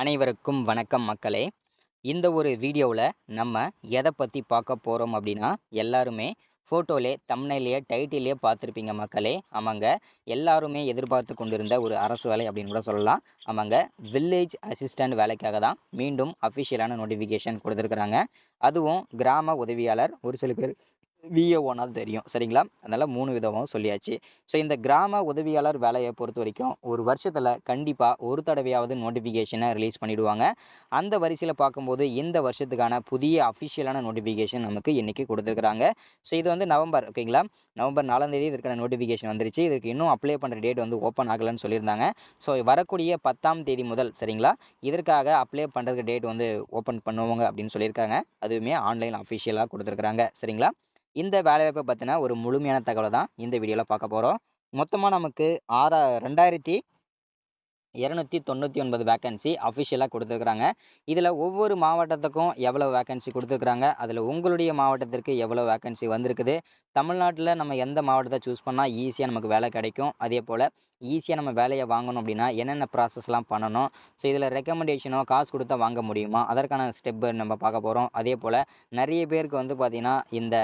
அனைவருக்கும் வணக்கம் மக்களே. இந்த ஒரு வீடியோவில் நம்ம எதை பற்றி பார்க்க போகிறோம் அப்படின்னா எல்லாருமே ஃபோட்டோலே தம்னையிலேயே டைட்டிலே பார்த்துருப்பீங்க மக்களே. ஆமாங்க எல்லாருமே எதிர்பார்த்து கொண்டிருந்த ஒரு அரசு வேலை அப்படின்னு கூட சொல்லலாம். ஆமாங்க வில்லேஜ் அசிஸ்டன்ட் வேலைக்காக தான் மீண்டும் அஃபிஷியலான நோட்டிஃபிகேஷன் கொடுத்துருக்குறாங்க. அதுவும் கிராம உதவியாளர் ஒரு சில பேர் விஏஓனால் தெரியும் சரிங்களா? அதனால் மூணு விதமாகவும் சொல்லியாச்சு. ஸோ இந்த கிராம உதவியாளர் வேலையை பொறுத்த வரைக்கும் ஒரு வருஷத்தில் கண்டிப்பாக ஒரு தடவையாவது நோட்டிஃபிகேஷனை ரிலீஸ் பண்ணிவிடுவாங்க அந்த வரிசையில் பார்க்கும்போது இந்த வருஷத்துக்கான புதிய அஃபிஷியலான நோட்டிஃபிகேஷன் நமக்கு இன்றைக்கி கொடுத்துருக்குறாங்க. ஸோ இது வந்து நவம்பர் ஓகேங்களா? நவம்பர் நாலாம் தேதி இதற்கான நோட்டிஃபிகேஷன் வந்துருச்சு. இதுக்கு இன்னும் அப்ளை பண்ணுற டேட் வந்து ஓப்பன் ஆகலைன்னு சொல்லியிருந்தாங்க. ஸோ வரக்கூடிய பத்தாம் தேதி முதல் சரிங்களா? இதற்காக அப்ளை பண்ணுறதுக்கு டேட் வந்து ஓப்பன் பண்ணுவாங்க அப்படின்னு சொல்லியிருக்காங்க. அதுவுமே ஆன்லைன் அஃபிஷியலாக கொடுத்துருக்குறாங்க சரிங்களா? இந்த வேலைவாய்ப்பை பற்றின ஒரு முழுமையான தகவலை தான் இந்த வீடியோவில் பார்க்க போகிறோம் மொத்தமாக நமக்கு ஆறா ரெண்டாயிரத்தி இரநூத்தி தொண்ணூற்றி ஒன்பது வேக்கன்சி அஃபிஷியலாக கொடுத்துருக்குறாங்க. இதில் ஒவ்வொரு மாவட்டத்துக்கும் எவ்வளோ வேக்கன்சி கொடுத்துருக்குறாங்க? அதில் உங்களுடைய மாவட்டத்திற்கு எவ்வளோ வேக்கன்சி வந்திருக்குது? தமிழ்நாட்டில் நம்ம எந்த மாவட்டத்தை சூஸ் பண்ணால் ஈஸியாக நமக்கு வேலை கிடைக்கும்? அதே போல் ஈஸியாக நம்ம வேலையை வாங்கணும் அப்படின்னா என்னென்ன ப்ராசஸ்லாம் பண்ணணும்? ஸோ இதில் ரெக்கமெண்டேஷனோ காசு கொடுத்தா வாங்க முடியுமா? அதற்கான ஸ்டெப்பு நம்ம பார்க்க போகிறோம் அதே போல் நிறைய பேருக்கு வந்து பார்த்திங்கன்னா இந்த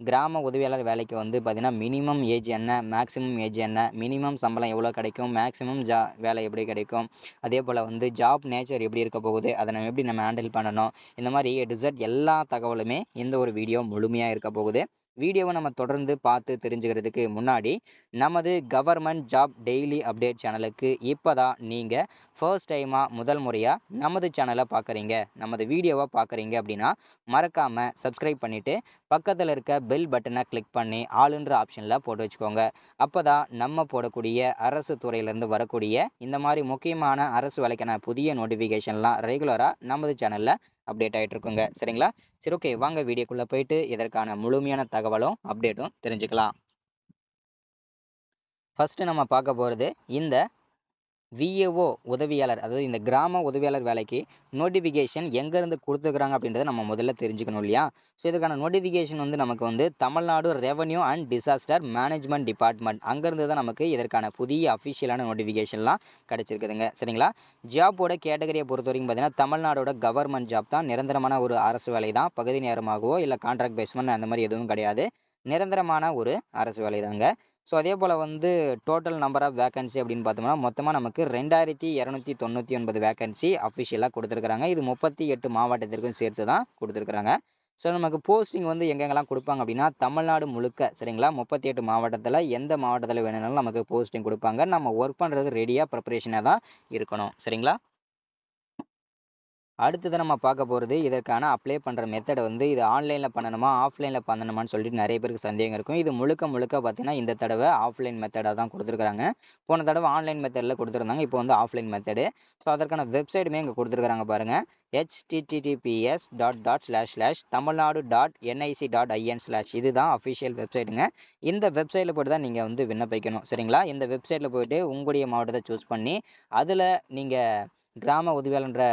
கிராம உதவியாளர் வேலைக்கு வந்து பார்த்தீங்கன்னா மினிமம் ஏஜ் என்ன மேக்ஸிமம் ஏஜ் என்ன மினிமம் சம்பளம் எவ்வளோ கிடைக்கும் மேக்ஸிமம் ஜா வேலை எப்படி கிடைக்கும் அதே போல் வந்து ஜாப் நேச்சர் எப்படி இருக்க போகுது அதை நம்ம எப்படி நம்ம ஹேண்டில் பண்ணணும் இந்த மாதிரி டிசர்ட் எல்லா தகவலுமே இந்த ஒரு வீடியோ முழுமையாக இருக்க போகுது. வீடியோவை நம்ம தொடர்ந்து பார்த்து தெரிஞ்சுக்கிறதுக்கு முன்னாடி நமது கவர்மெண்ட் ஜாப் டெய்லி அப்டேட் சேனலுக்கு இப்போ தான் நீங்கள் ஃபர்ஸ்ட் டைமாக முதல் முறையாக நமது சேனலை பார்க்குறீங்க நமது வீடியோவை பார்க்குறீங்க அப்படின்னா மறக்காமல் சப்ஸ்கிரைப் பண்ணிவிட்டு பக்கத்தில் இருக்க பெல் பட்டனை கிளிக் பண்ணி ஆளுன்ற ஆப்ஷனில் போட்டு வச்சுக்கோங்க. அப்போ தான் நம்ம போடக்கூடிய அரசு துறையிலேருந்து வரக்கூடிய இந்த மாதிரி முக்கியமான அரசு வேலைக்கான புதிய நோட்டிஃபிகேஷன்லாம் ரெகுலராக நமது சேனலில் அப்டேட் ஆகிட்டு இருக்குங்க. சரிங்களா? சரி ஓகே வாங்க வீடியோக்குள்ளே போயிட்டு இதற்கான முழுமையான தகவலும் அப்டேட்டும் தெரிஞ்சுக்கலாம். ஃபஸ்ட்டு நம்ம பார்க்க போகிறது இந்த விஏஓ உதவியாளர் அதாவது இந்த கிராம உதவியாளர் வேலைக்கு நோட்டிஃபிகேஷன் எங்கேருந்து கொடுத்துருக்குறாங்க அப்படின்றத நம்ம முதல்ல தெரிஞ்சுக்கணும் இல்லையா? ஸோ இதுக்கான நோட்டிஃபிகேஷன் வந்து நமக்கு வந்து Tamil Nadu revenue and disaster management department அங்கேருந்து தான் நமக்கு இதற்கான புதிய அஃபிஷியலான நோட்டிஃபிகேஷன்லாம் கிடச்சிருக்குதுங்க. சரிங்களா? ஜாப்போட கேட்டகரியை பொறுத்த வரைக்கும் பார்த்தீங்கன்னா தமிழ்நாடோட கவர்மெண்ட் ஜாப் தான் நிரந்தரமான ஒரு அரசு வேலை தான். பகுதி நேரமாகவோ இல்லை கான்ட்ராக்ட் பேஸ்மெண்ட் அந்த மாதிரி எதுவும் கிடையாது. நிரந்தரமான ஒரு அரசு வேலை தாங்க. ஸோ அதே போல் வந்து டோட்டல் நம்பர் ஆஃப் வேகன்சி அப்படின்னு பார்த்தோம்னா மொத்தமாக நமக்கு ரெண்டாயிரத்தி இரநூத்தி தொண்ணூற்றி ஒன்பது வேகன்சி அஃபிஷியலாக கொடுத்துருக்குறாங்க. இது முப்பத்தி எட்டு மாவட்டத்திற்கும் சேர்த்து தான் கொடுத்துருக்குறாங்க. ஸோ நமக்கு போஸ்டிங் வந்து எங்கெங்கெல்லாம் கொடுப்பாங்க அப்படின்னா தமிழ்நாடு முழுக்க சரிங்களா? முப்பத்தி எட்டு மாவட்டத்தில் எந்த மாவட்டத்தில் வேணும்னாலும் நமக்கு போஸ்டிங் கொடுப்பாங்க. நம்ம ஒர்க் பண்ணுறது ரெடியாக ப்ரிப்பரேஷனாக தான் இருக்கணும் சரிங்களா? அடுத்தது நம்ம பார்க்க போகிறது இதற்கான அப்ளை பண்ணுற மெத்தடை வந்து இது ஆன்லைனில் பண்ணணுமா ஆஃப்லைனில் பண்ணணுமான்னு சொல்லிட்டு நிறைய பேருக்கு சந்தேகம் இருக்கும். இது முழுக்க முழுக்க பார்த்தீங்கன்னா இந்த தடவை ஆஃப்லைன் மெத்தடாக தான் கொடுத்துருக்காங்க போன தடவை ஆன்லைன் மெத்தடில் கொடுத்துருந்தாங்க இப்போ வந்து ஆஃப்லைன் மெத்தடு ஸோ அதற்கான வெப்சைட்டுமே இங்கே கொடுத்துருக்காங்க பாருங்கள் HTTPS dot dot slash slash Tamil Nadu dot NIC dot IN slash இதுதான் அஃபிஷியல் வெப்சைட்டுங்க இந்த வெப்சைட்டில் போய்ட்டு தான் நீங்கள் வந்து விண்ணப்பிக்கணும். சரிங்களா? இந்த வெப்சைட்டில் போயிட்டு உங்களுடைய மாவட்டத்தை சூஸ் பண்ணி அதில் நீங்கள் கிராம உதவியாளன்ற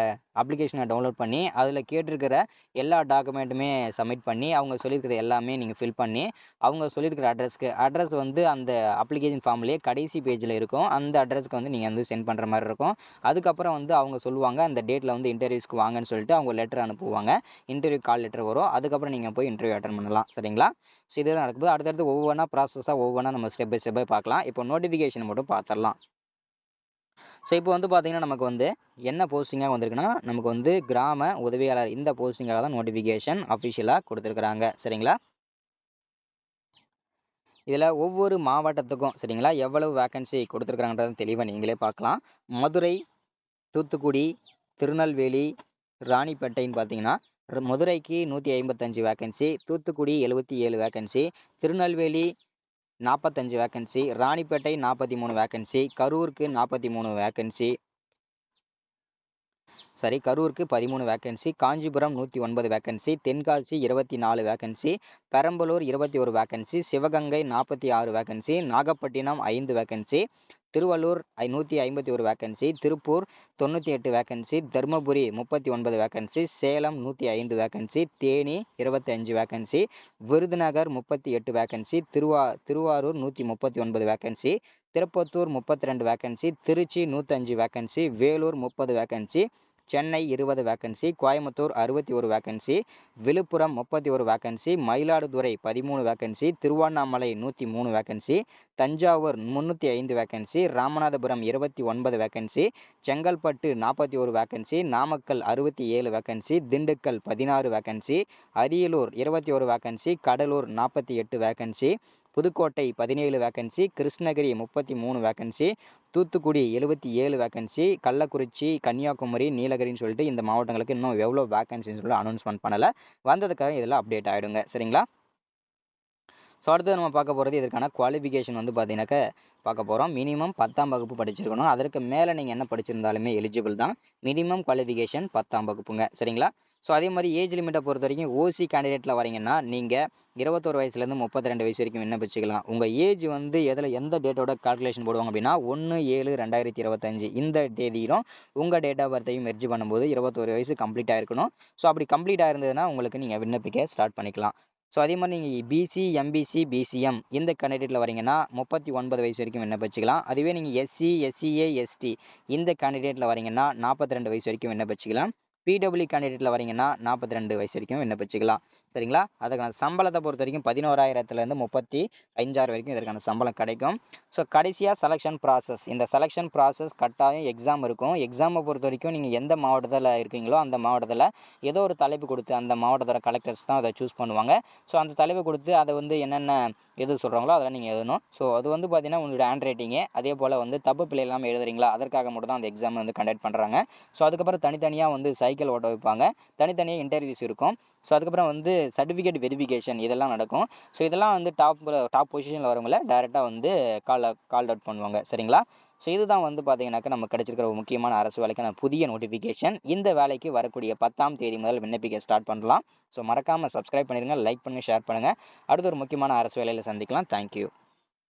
அப்ளிகேஷனை டவுன்லோட் பண்ணி அதில் கேட்டிருக்கிற எல்லா டாக்குமெண்ட்டுமே சப்மிட் பண்ணி அவங்க சொல்லியிருக்கிற எல்லாமே நீங்கள் ஃபில் பண்ணி அவங்க சொல்லியிருக்கிற அட்ரஸ்க்கு அட்ரஸ் வந்து அந்த அப்ளிகேஷன் ஃபார்ம்லேயே கடைசி பேஜில் இருக்கும். அந்த அட்ரஸ்க்கு வந்து நீங்கள் வந்து சென்ட் பண்ணுற மாதிரி இருக்கும். அதுக்கப்புறம் வந்து அவங்க சொல்லுவாங்க அந்த டேட்டில் வந்து இன்டர்வியூஸ்க்கு வாங்கன்னு சொல்லிட்டு அவங்க லெட்டர் அனுப்புவாங்க. இன்டர்வியூ கால் லெட்டர் வரும். அதுக்கப்புறம் நீங்கள் போய் இன்டர்வியூ அட்டன் பண்ணலாம். சரிங்களா? ஸோ இதெல்லாம் நடக்கும்போது அடுத்தடுத்து ஒவ்வொன்றா ப்ராசஸாக ஒவ்வொன்றா நம்ம ஸ்டெப் பை ஸ்டெப் பார்க்கலாம். இப்போ நோட்டிஃபிகேஷன் மட்டும் பார்த்துடலாம். ஸோ இப்போ வந்து பார்த்தீங்கன்னா நமக்கு வந்து என்ன போஸ்டிங்காக வந்திருக்குன்னா நமக்கு வந்து கிராம உதவியாளர் இந்த போஸ்டிங்காக தான் நோட்டிஃபிகேஷன் அஃபிஷியலாக கொடுத்துருக்குறாங்க. சரிங்களா? இதில் ஒவ்வொரு மாவட்டத்துக்கும் சரிங்களா எவ்வளவு வேக்கன்சி கொடுத்துருக்குறாங்கன்றத தெளிவாக நீங்களே பார்க்கலாம். மதுரை தூத்துக்குடி திருநெல்வேலி ராணிப்பேட்டைன்னு பார்த்தீங்கன்னா மதுரைக்கு நூற்றி ஐம்பத்தஞ்சு வேக்கன்சி தூத்துக்குடி எழுபத்தி ஏழு வேக்கன்சி திருநெல்வேலி நாற்பத்தஞ்சு வேக்கன்சி ராணிப்பேட்டை நாற்பத்தி மூணு வேக்கன்சி கரூருக்கு நாற்பத்தி மூணு வேக்கன்சி சாரி கரூருக்கு பதிமூணு வேக்கன்சி காஞ்சிபுரம் நூற்றி ஒன்பது வேக்கன்சி தென்காசி இருபத்தி நாலு வேக்கன்சி பெரம்பலூர் இருபத்தி ஒரு வேக்கன்சி சிவகங்கை நாற்பத்தி ஆறு வேக்கன்சி நாகப்பட்டினம் ஐந்து வேக்கன்சி திருவள்ளூர் நூற்றி ஐம்பத்தி ஒரு வேக்கன்சி திருப்பூர் தொண்ணூற்றி எட்டு வேக்கன்சி தருமபுரி முப்பத்தி ஒன்பது வேக்கன்சி சேலம் நூற்றி ஐந்து வேக்கன்சி தேனி இருபத்தி அஞ்சு வேக்கன்சி விருதுநகர் முப்பத்தி எட்டு வேக்கன்சி திருவா திருவாரூர் நூற்றி முப்பத்தி ஒன்பது வேக்கன்சி திருப்பத்தூர் முப்பத்தி ரெண்டு வேக்கன்சி திருச்சி நூற்றஞ்சு வேக்கன்சி வேலூர் முப்பது வேக்கன்சி சென்னை இருபது வேக்கன்சி கோயம்புத்தூர் அறுபத்தி ஒரு வேக்கன்சி விழுப்புரம் முப்பத்தி ஒரு வேக்கன்சி மயிலாடுதுறை பதிமூணு வேக்கன்சி திருவண்ணாமலை நூற்றி மூணு வேக்கன்சி தஞ்சாவூர் முந்நூற்றி ஐந்து வேக்கன்சி ராமநாதபுரம் இருபத்தி ஒன்பது வேக்கன்சி செங்கல்பட்டு நாற்பத்தி ஒரு வேக்கன்சி நாமக்கல் அறுபத்தி ஏழு வேக்கன்சி திண்டுக்கல் பதினாறு வேக்கன்சி அரியலூர் இருபத்தி ஒரு வேக்கன்சி கடலூர் நாற்பத்தி எட்டு வேக்கன்சி புதுக்கோட்டை பதினேழு வேக்கன்சி கிருஷ்ணகிரி முப்பத்தி மூணு வேக்கன்சி தூத்துக்குடி எழுபத்தி ஏழு வேக்கன்சி கள்ளக்குறிச்சி கன்னியாகுமரி நீலகிரின்னு சொல்லிட்டு இந்த மாவட்டங்களுக்கு இன்னும் எவ்வளோ வேக்கன்சின்னு சொல்லி அனௌன்ஸ்மெண்ட் பண்ணலை. வந்ததுக்காக இதில் அப்டேட் ஆகிடுங்க சரிங்களா? ஸோ அடுத்து நம்ம பார்க்க போகிறது இதற்கான குவாலிஃபிகேஷன் வந்து பார்த்தீங்கன்னாக்க பார்க்க போகிறோம் மினிமம் பத்தாம் வகுப்பு படிச்சிருக்கணும். அதற்கு மேலே நீங்கள் என்ன படிச்சிருந்தாலுமே எலிஜிபிள் தான். மினிமம் குவாலிஃபிகேஷன் பத்தாம் வகுப்புங்க. சரிங்களா? ஸோ அதே மாதிரி ஏஜ் லிமிட்டை பொறுத்த வரைக்கும் ஓசி கேண்டிடேட்டில் வரீங்கன்னா நீங்கள் இருபத்தோரு வயசுலேருந்து முப்பத்தி ரெண்டு வயசு வரைக்கும் விண்ணப்பிச்சுக்கலாம். உங்கள் ஏஜ் வந்து எதில் எந்த டேட்டோட கால்குலேஷன் போடுவாங்க அப்படின்னா ஒன்று ஏழு ரெண்டாயிரத்தி இருபத்தஞ்சு இந்த தேதியிலும் உங்கள் டேட் ஆஃப் பர்த்தையும் மெர்ஜி பண்ணும்போது இருபத்தோரு வயசு கம்ப்ளீட் ஆகிருக்கணும் ஸோ அப்படி கம்ப்ளீட் ஆயிருந்ததுன்னா உங்களுக்கு நீங்கள் விண்ணப்பிக்க ஸ்டார்ட் பண்ணிக்கலாம். ஸோ அதே மாதிரி நீங்கள் பிசி எம்பிசி பிசிஎம் இந்த கேண்டிடேட்டில் வரீங்கன்னா முப்பத்தி ஒன்பது வயசு வரைக்கும் விண்ணப்பிச்சுக்கலாம். அதுவே நீங்கள் எஸ்சி எஸ்சிஏ எஸ்டி இந்த கேண்டிடேட்டில் வரீங்கன்னா நாற்பத்தி ரெண்டு வயசு வரைக்கும் விண்ணப்பிச்சுக்கலாம். பிடபிள்யூ கேண்டிடேட்டில் வரீங்கன்னா நாற்பத்தி ரெண்டு வயசு வரைக்கும் விண்ணப்பிச்சுக்கலாம் சரிங்களா? அதுக்கான சம்பளத்தை பொறுத்த வரைக்கும் பதினோராயிரத்துலேருந்து முப்பத்தி அஞ்சாயிரம் வரைக்கும் இதற்கான சம்பளம் கிடைக்கும். ஸோ கடைசியாக செலெக்ஷன் ப்ராசஸ் இந்த செலெக்ஷன் ப்ராசஸ் கட்டாயம் எக்ஸாம் இருக்கும். எக்ஸாமை பொறுத்த வரைக்கும் நீங்கள் எந்த மாவட்டத்தில் இருக்கீங்களோ அந்த மாவட்டத்தில் ஏதோ ஒரு தலைப்பு கொடுத்து அந்த மாவட்டத்தோட கலெக்டர்ஸ் தான் அதை சூஸ் பண்ணுவாங்க. ஸோ அந்த தலைப்பு கொடுத்து அதை வந்து என்னென்ன எது சொல்கிறாங்களோ அதெல்லாம் நீங்கள் எழுதணும். ஸோ அது வந்து பார்த்தீங்கன்னா உங்களோட ஹேண்ட் ரைட்டிங்கு அதே போல் வந்து தப்பு பிள்ளை இல்லாமல் எழுதுறீங்களா? அதற்காக மட்டும் தான் அந்த எக்ஸாம் வந்து கண்டக்ட் பண்ணுறாங்க ஸோ அதுக்கப்புறம் தனித்தனியாக வந்து சைக்கிள் ஓட்ட வைப்பாங்க. தனித்தனியாக இன்டர்வியூஸ் இருக்கும். ஸோ அதுக்கப்புறம் வந்து சர்டிஃபிகேட் வெரிஃபிகேஷன் இதெல்லாம் நடக்கும். ஸோ இதெல்லாம் வந்து டாப் டாப் பொசிஷனில் வரவங்கள டேரெக்டாக வந்து கால் கால் அவுட் பண்ணுவாங்க. சரிங்களா? ஸோ இதுதான் வந்து பார்த்தீங்கன்னாக்கா நமக்கு கிடைச்சிருக்கிற ஒரு முக்கியமான அரசு வேலைக்கான புதிய நோட்டிஃபிகேஷன் இந்த வேலைக்கு வரக்கூடிய பத்தாம் தேதி முதல் விண்ணப்பிக்க ஸ்டார்ட் பண்ணலாம். ஸோ மறக்காமல் சப்ஸ்கிரைப் பண்ணிடுங்க லைக் பண்ணுங்கள் ஷேர் பண்ணுங்கள் அடுத்த ஒரு முக்கியமான அரசு வேலையில் சந்திக்கலாம். தேங்க்யூ